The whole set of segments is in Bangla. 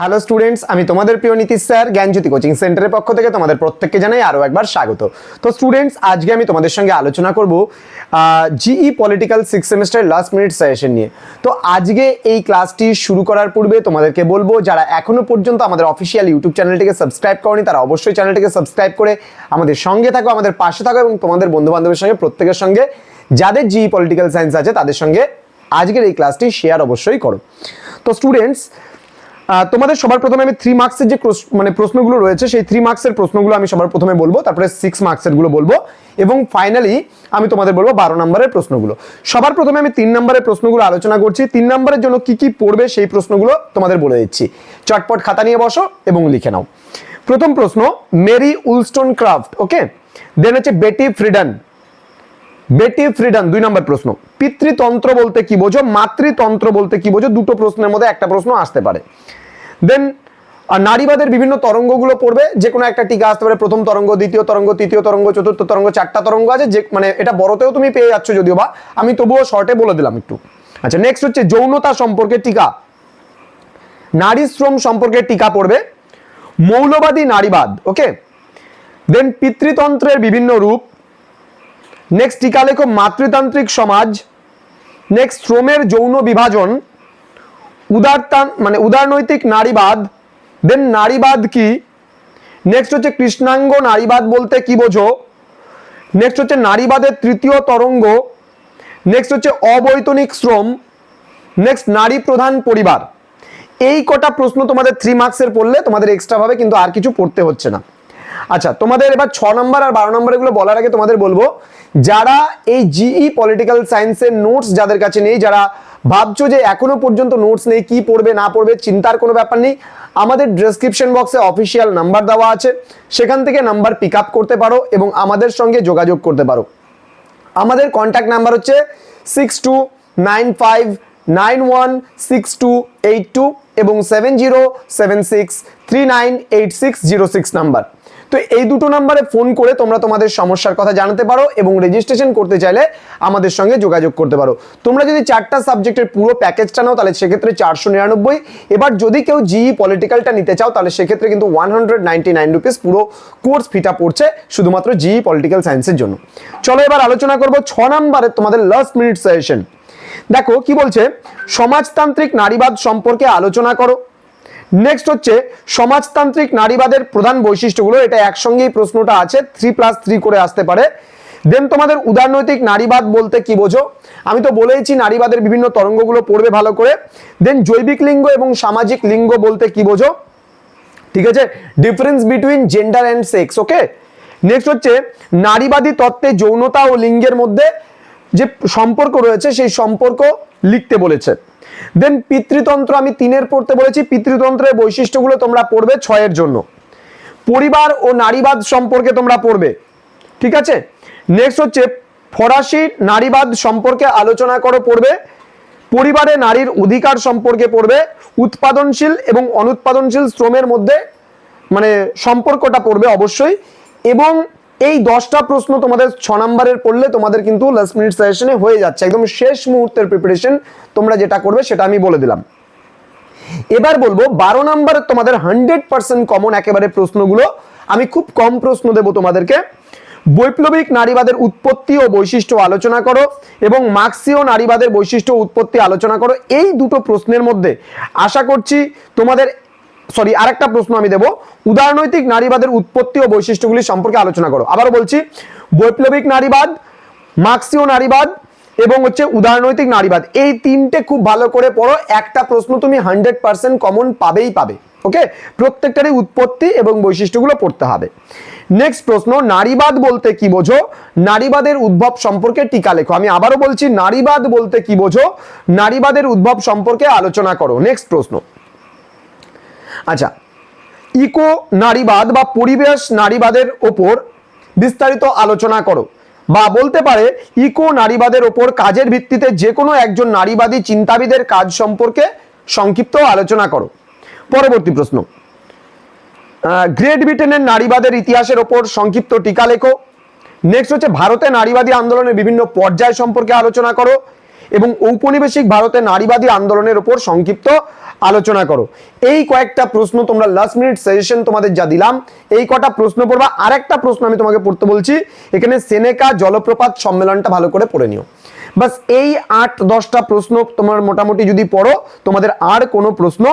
হ্যালো স্টুডেন্টস আমি তোমাদের প্রিয় নীতিশ স্যার, জ্ঞানজ্যোতি কোচিং সেন্টারের পক্ষ থেকে তোমাদের প্রত্যেককে জানাই আরও একবার স্বাগত। তো স্টুডেন্টস আজকে আমি তোমাদের সঙ্গে আলোচনা করব GE political six semester last minute suggestion নিয়ে। তো আজকে এই ক্লাসটি শুরু করার পূর্বে তোমাদেরকে বলব, যারা এখনও পর্যন্ত আমাদের অফিসিয়াল ইউটিউব চ্যানেলটিকে সাবস্ক্রাইব করনি, তারা অবশ্যই চ্যানেলটিকে সাবস্ক্রাইব করে আমাদের সঙ্গে থাকো, আমাদের পাশে থাকো এবং তোমাদের বন্ধু বান্ধবের সঙ্গে, প্রত্যেকের সঙ্গে, যাদের জিই পলিটিক্যাল সায়েন্স আছে, তাদের সঙ্গে আজকের এই ক্লাসটি শেয়ার অবশ্যই করো। তো স্টুডেন্টস তোমাদের সবার প্রথমে আমি থ্রি মার্কসের যে মানে প্রশ্নগুলো রয়েছে, সেই থ্রি মার্কসের প্রশ্নগুলো আমি সবার প্রথমে বলব, তারপরে সিক্স মার্কসেরগুলো বলব, এবং ফাইনালি আমি তোমাদের বলব বারো নম্বরের প্রশ্নগুলো। সবার প্রথমে আমি তিন নম্বরের প্রশ্নগুলো আলোচনা করছি, তিন নম্বরের জন্য কি কি পড়বে সেই প্রশ্নগুলো তোমাদের বলে দিচ্ছি। চটপট খাতা নিয়ে বসো এবং লিখে নাও। প্রথম প্রশ্ন, মেরি উলস্টোন ক্রাফট ওকে দেন হচ্ছে বেটি ফ্রিডন। বেটি ফ্রিডান, দুই নম্বর প্রশ্ন। পিতৃতন্ত্র বলতে কি বোঝো, মাতৃতন্ত্র বলতে কি বোঝো, দুটো প্রশ্নের মধ্যে একটা প্রশ্ন আসতে পারে। দেন নারীবাদের বিভিন্ন তরঙ্গগুলো পড়বে যে কোনো একটা টিকা আসতে পারে, প্রথম তরঙ্গ, দ্বিতীয় তরঙ্গ, তৃতীয় তরঙ্গ, চতুর্থ তরঙ্গ, চারটা তরঙ্গ আছে, যে মানে এটা বড়তেও তুমি পেয়ে যাচ্ছ যদিও বা, আমি তবুও শর্টে বলে দিলাম একটু। আচ্ছা নেক্সট হচ্ছে যৌনতা সম্পর্কে টিকা। নারী শ্রম সম্পর্কে টিকা পড়বে, মৌলবাদী নারীবাদ ওকে দেন পিতৃতন্ত্রের বিভিন্ন রূপ। নেক্সট টিকা লেখো, মাতৃতান্ত্রিক সমাজ। নেক্সট শ্রমের যৌন বিভাজন। উদারতান মানে উদারনৈতিক নারীবাদ। দেন নারীবাদ কি? নেক্সট হচ্ছে কৃষ্ণাঙ্গ নারীবাদ বলতে কি বোঝো? নেক্সট হচ্ছে নারীবাদের তৃতীয় তরঙ্গ। নেক্সট হচ্ছে অবৈতনিক শ্রম। নেক্সট নারী প্রধান পরিবার। এই কটা প্রশ্ন তোমাদের থ্রি মার্কসের পড়লে তোমাদের এক্সট্রা ভাবে কিন্তু আর কিছু পড়তে হচ্ছে না। আচ্ছা তোমাদের এবার ছ নম্বর আর বারো নম্বর এগুলো বলার আগে তোমাদের বলব, যারা এই জিই পলিটিক্যাল সায়েন্সের নোটস যাদের কাছে নেই, যারা ভাবছ যে এখনও পর্যন্ত নোটস নেই, কি পড়বে, না পড়বে, চিন্তার কোনো ব্যাপার নেই। আমাদের ডেসক্রিপশন বক্সে অফিসিয়াল নাম্বার দেওয়া আছে। সেখান থেকে নাম্বার পিক আপ করতে পারো এবং আমাদের সঙ্গে যোগাযোগ করতে পারো। আমাদের কন্ট্যাক্ট নাম্বার হচ্ছে six two nine five nine one six two eight two এবং seven zero seven six three nine eight six zero six number তো এই দুটো নাম্বারে ফোন করে তোমরা তোমাদের সমস্যার কথা জানাতে পারো এবং রেজিস্ট্রেশন করতে চাইলে আমাদের সঙ্গে যোগাযোগ করতে পারো। তোমরা যদি চারটা সাবজেক্টের পুরো প্যাকেজটা নাও, তাহলে সেক্ষেত্রে চারশো নিরানব্বই। এবার যদি কেউ জিই পলিটিক্যালটা নিতে চাও, তাহলে সেক্ষেত্রে কিন্তু one hundred ninety nine rupees পুরো কোর্স ফিটা পড়ছে শুধুমাত্র জিই পলিটিক্যাল সায়েন্সের জন্য। চলো এবার আলোচনা করব ছ নম্বরের তোমাদের লাস্ট মিনিট সাজেশন দেখো, কি বলছে? সমাজতান্ত্রিক নারীবাদ সম্পর্কে আলোচনা করো। নেক্সট হচ্ছে, সমাজতান্ত্রিক নারীবাদের প্রধান বৈশিষ্ট্যগুলো, এটা একসঙ্গেই প্রশ্নটা আছে থ্রি প্লাস থ্রি করে আসতে পারে। দেন তোমাদের উদারনৈতিক নারীবাদ বলতে কি বোঝো? আমি তো বলেইছি নারীবাদের বিভিন্ন তরঙ্গগুলো পড়বে ভালো করে। দেন জৈবিক লিঙ্গ এবং সামাজিক লিঙ্গ বলতে কি বোঝো? ঠিক আছে? Difference between gender and sex okay next হচ্ছে, নারীবাদী তত্ত্বে যৌনতা ও লিঙ্গের মধ্যে যে সম্পর্ক রয়েছে, সেই সম্পর্ক লিখতে বলেছে। দেন পিতৃতন্ত্র আমি তিনের পড়তে বলেছি। পিতৃতন্ত্রের বৈশিষ্ট্যগুলো তোমরা পড়বে ছয়ের জন্য। পরিবার ও নারীবাদ সম্পর্কে তোমরা পড়বে। ঠিক আছে? নেক্সট হচ্ছে, ফরাসি নারীবাদ সম্পর্কে আলোচনা করো, পড়বে। পরিবারে নারীর অধিকার সম্পর্কে পড়বে। উৎপাদনশীল এবং অনুৎপাদনশীল শ্রমের মধ্যে মানে সম্পর্কটা পড়বে অবশ্যই। এবং এই দশটা প্রশ্ন তোমাদের ছ নম্বরের পড়লে তোমাদের কিন্তু লাস্ট মিনিট সাজেশনে হয়ে যাচ্ছে। একদম শেষ মুহূর্তের প্রিপারেশন তোমরা যেটা করবে সেটা আমি বলে দিলাম। এবার বলব, বারো নম্বরের তোমাদের হান্ড্রেড পার্সেন্ট কমন একেবারে প্রশ্নগুলো। আমি খুব কম প্রশ্ন দেবো তোমাদেরকে। বৈপ্লবিক নারীবাদের উৎপত্তি ও বৈশিষ্ট্য আলোচনা করো এবং মার্ক্সীয় নারীবাদের বৈশিষ্ট্য উৎপত্তি আলোচনা করো। এই দুটো প্রশ্নের মধ্যে আশা করছি তোমাদের সরি আরেকটা প্রশ্ন আমি দেবো। উদারনৈতিক নারীবাদের উৎপত্তি ও বৈশিষ্ট্যগুলি সম্পর্কে আলোচনা করো। আবারও বলছি, বৈপ্লবিক নারীবাদ, মার্ক্সীয় নারীবাদ এবং হচ্ছে উদারনৈতিক নারীবাদ। এই তিনটে খুব ভালো করে পড়ো। একটা প্রশ্ন তুমি হান্ড্রেড পার্সেন্ট কমন পাবেই পাবে। ওকে? প্রত্যেকটারই উৎপত্তি এবং বৈশিষ্ট্যগুলো পড়তে হবে। নেক্সট প্রশ্ন, নারীবাদ বলতে কি বোঝো? নারীবাদের উদ্ভব সম্পর্কে টিকা লেখো। আমি আবারও বলছি, নারীবাদ বলতে কি বোঝো? নারীবাদের উদ্ভব সম্পর্কে আলোচনা করো। নেক্সট প্রশ্ন আচ্ছা ইকো নারীবাদ বা পরিবেশ নারীবাদের ওপর বিস্তারিত আলোচনা করো। বা বলতে পারে, ইকো নারীবাদের ওপর কাজের ভিত্তিতে যে কোনো একজন নারীবাদী চিন্তাবিদের কাজ সম্পর্কে সংক্ষিপ্ত আলোচনা করো। পরবর্তী প্রশ্ন। গ্রেট ব্রিটেনের নারীবাদের ইতিহাসের ওপর সংক্ষিপ্ত টিকা লেখো। নেক্সট হচ্ছে, ভারতে নারীবাদী আন্দোলনের বিভিন্ন পর্যায় সম্পর্কে আলোচনা করো। এবং ঔপনিবেশিক ভারতের নারীবাদী আন্দোলনের উপর সংক্ষিপ্ত আলোচনা করো। এই কয়েকটা প্রশ্ন তোমরা লাস্ট মিনিট সাজেশন তোমাদের যা দিলাম, এই কটা প্রশ্ন পড়বা। আরেকটা প্রশ্ন আমি তোমাকে পড়তে বলছি, এখানে সেনেকা জলপ্রপাত সম্মেলনটা ভালো করে পড়ে নিও। বাস এই আট দশটা প্রশ্ন তোমার মোটামুটি যদি পড়ো, তোমাদের আর কোনো প্রশ্ন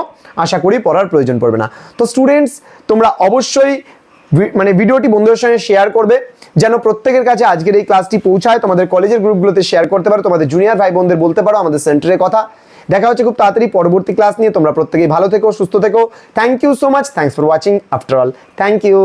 আশা করি পড়ার প্রয়োজন পড়বে না। তো স্টুডেন্টস তোমরা অবশ্যই মানে ভিডিওটি বন্ধুদের সঙ্গে শেয়ার করবে। যেন প্রত্যেকের কাছে আজকের এই ক্লাসটি পৌঁছায়। তোমাদের কলেজের গ্রুপগুলোতে শেয়ার করতে পারো। তোমাদের জুনিয়র ভাই বোনদের বলতে পারো আমাদের সেন্টারের কথা। দেখা হচ্ছে খুব তাড়াতাড়ি পরবর্তী ক্লাস নিয়ে। তোমরা প্রত্যেকেই ভালো থেকো, সুস্থ থেকো। Thank you so much thanks for watching after all thank you